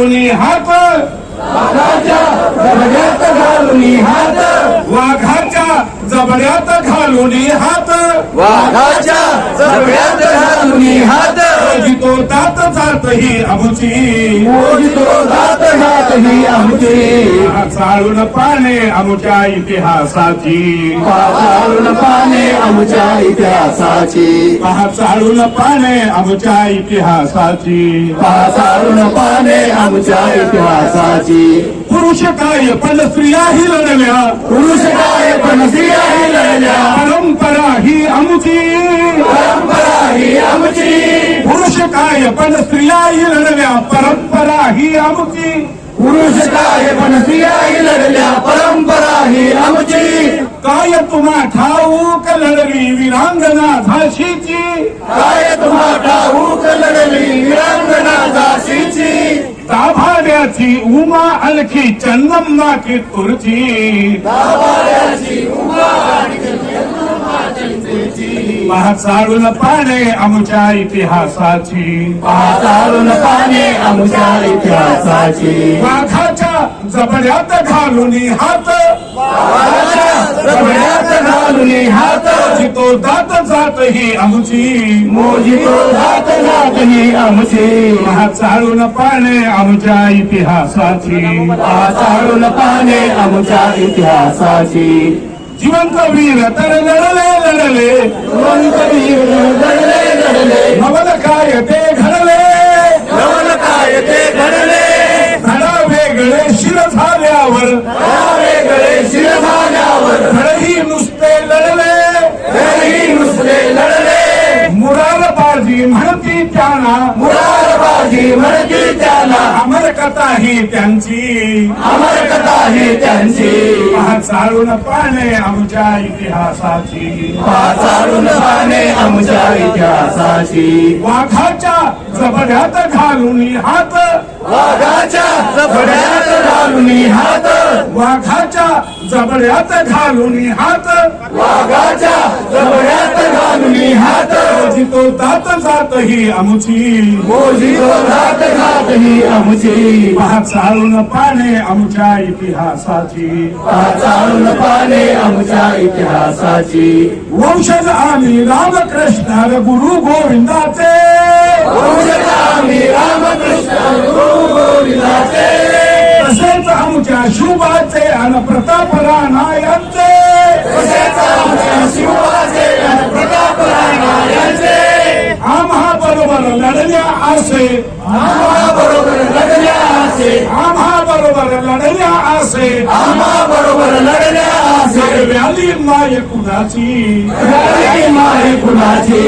घालून हात. वाघाच्या जबड्यात घालून हात. वाघाच्या जबड्यात घालून हात. वाघाच्या जबड्यात घालून हात. तो ही आमची. घात ही आमची. पाने आमच्या इतिहासाची. पाचारून पाने आमच्या इतिहासाची. चालून पाने आमच्या इतिहासाची. पाचारून पाने आमच्या इतिहासाची. पुरुष काय पण स्त्रियाही लढल्या. पुरुष काय पण स्त्रियाही लढल्या. परंपरा ही आमची. पण स्त्रियाही लढल्या परंपरा ही आमची. पुरुष काय पण स्त्रियाही लढल्या परंपरा ही आमची. काय तुम्हा ठाऊक लढली विरांगना झाशीची काय तुम्हा ठाऊक लढली विरांगना झाशीची दाभाड्याची उमा अलखी चन्नम्मा की तुरची. दाभाड्याची उमा पहा चालून पाने आमच्या इतिहासाची. पाचारून पाने आमच्या इतिहासाची. वाघाच्या जबड्यात घालून हात. वाघाच्या जबड्यात घालून हात. तो दात जात ही आमची. मोजितो जात जात ही आमची. पहा चालून पाने आमच्या इतिहासाची. पाचारून पाने आमच्या इतिहासाची. जिवंत वीर तर लढले लढले जिवंत वीर लढले लढले नवल काय ते घडले? नवल काय ते घडले धडा वेगळे शिर झाल्यावर वेगळे शिर झाल्यावर धडही नुसते लढले. धडही नुसते लढले मुरार बाजी म्हणती त्यांना मुरारबाजी म्हणती त्याला अमर कथा ही त्यांची अमर कथा ही त्यांची. चालून पाने आमच्या इतिहासाची. पाचारून पाने आमच्या इतिहासाची. वाघाच्या जबड्यात घालून हात. वाघाच्या जबड्यात घालून हात. वाघाच्या जबड्यात घालून हात. वाघाच्या जबड्यात घालून हात. तो दात जात ही आमची. मोजी घात घात ही आमची चालून पाने आमच्या इतिहासाची. पाचारून पाने आमच्या इतिहासाची. वंशज आम्ही रामकृष्ण गुरु गोविंदाचे. वंशजामी रामकृष्ण गुरु गोविंदाचे. आसे आम्हा बरोबर लढल्या असे आम्हा बरोबर लढल्या आसे आम्हा बरोबर लढल्या असे व्याली माय कुणाची? घरी माय कुणाची?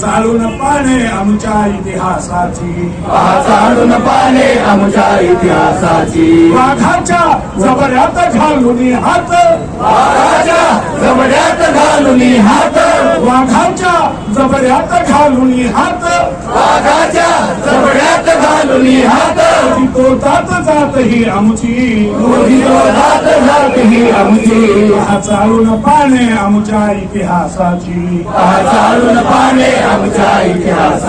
चालून पाने आमच्या इतिहासाची. पाचारून पाने आमच्या इतिहासाची. वाघाच्या जबऱ्यात घालून हात. वाघाच्या जबड्यात घालून हात. वाघाच्या जबऱ्यात घालून हात. वाघाच्या घालून हात तो जात ही आमची. मोदी जात जात ही आमची. चालून पाने आमच्या इतिहासाची. पाचारून पाने आमच्या इतिहासाची.